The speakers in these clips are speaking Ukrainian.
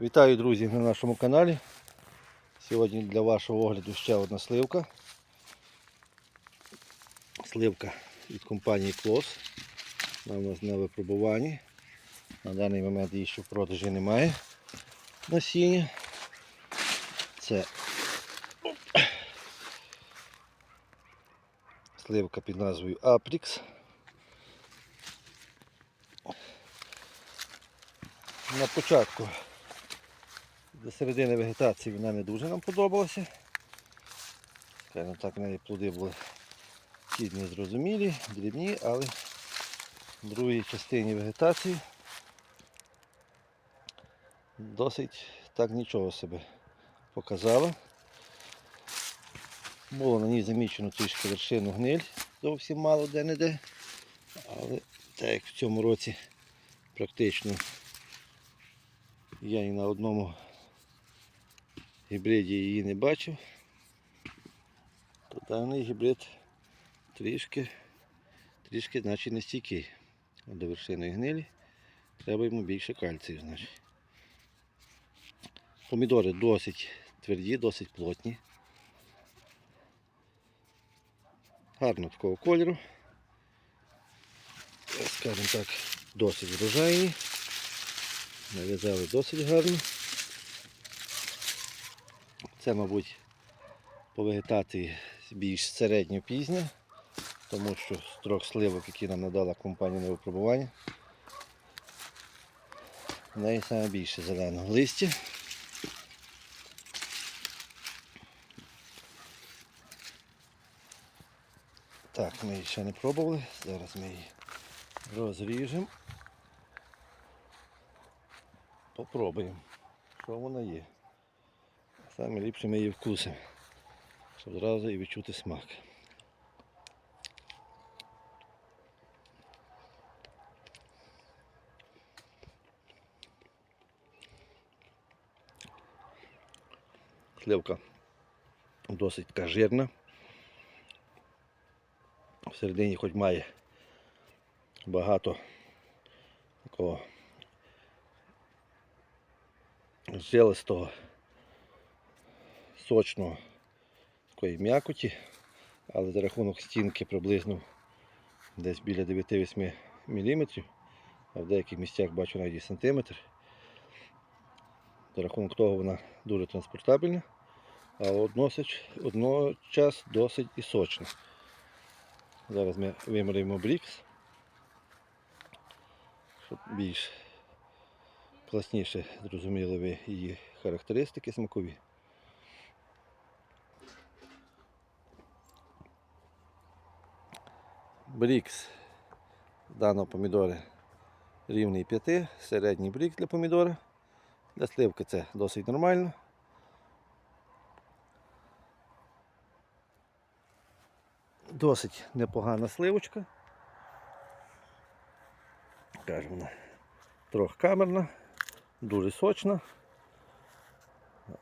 Вітаю, друзі, на нашому каналі. Сьогодні для вашого огляду ще одна сливка. Сливка від компанії Клос. Вона у нас на випробуванні. На даний момент її ще в продажі немає насіння. Це сливка під назвою Aprix. На початку до середини вегетації вона не дуже нам подобалася. Скажімо так, в неї плоди були ті незрозумілі, дрібні, але в другій частині вегетації досить так нічого себе показала. Було на ній замічено трішки вершину гниль, зовсім мало де-не-де. Але так як в цьому році практично я ні на одному гібриді її не бачив, то даний гібрид трішки, трішки значить не стійкий до вершини гнилі. Треба йому більше кальцію, значить. Помідори досить тверді, досить плотні. Гарно такого кольору. Скажімо так, досить врожайні. Нав'язали досить гарно. Це, мабуть, по вегетації більш середньо пізня, тому що з трьох сливок, які нам надала компанія на випробування, в неї саме більше зеленого листя. Так, ми її ще не пробували, зараз ми її розріжемо. Попробуємо, що вона є. Саме ліпше ми її вкусимо, щоб одразу і відчути смак. Сливка досить така жирна. Всередині хоч має багато такого жилистого, сочного такої м'якоті, але за рахунок стінки приблизно десь біля 9-8 мм, а в деяких місцях бачу навіть і сантиметр. За рахунок того вона дуже транспортабельна, а односич, одночас досить і сочна. Зараз ми виміряємо брікс, щоб більш класніше зрозуміли ви її характеристики смакові. Брікс даного помідора рівний 5, середній брікс для помідора. Для сливки це досить нормально. Досить непогана сливочка. Кажемо вона трьохкамерна, дуже сочна,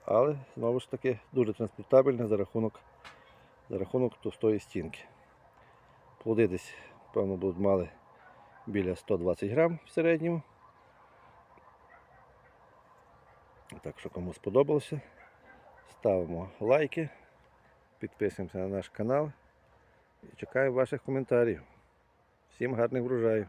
але знову ж таки дуже транспортабельна за рахунок, за рахунок товстої стінки. Плоди десь, певно, будуть мали біля 120 грам в середньому. Так що кому сподобалося, ставимо лайки, підписуємося на наш канал і чекаємо ваших коментарів. Всім гарних врожаїв!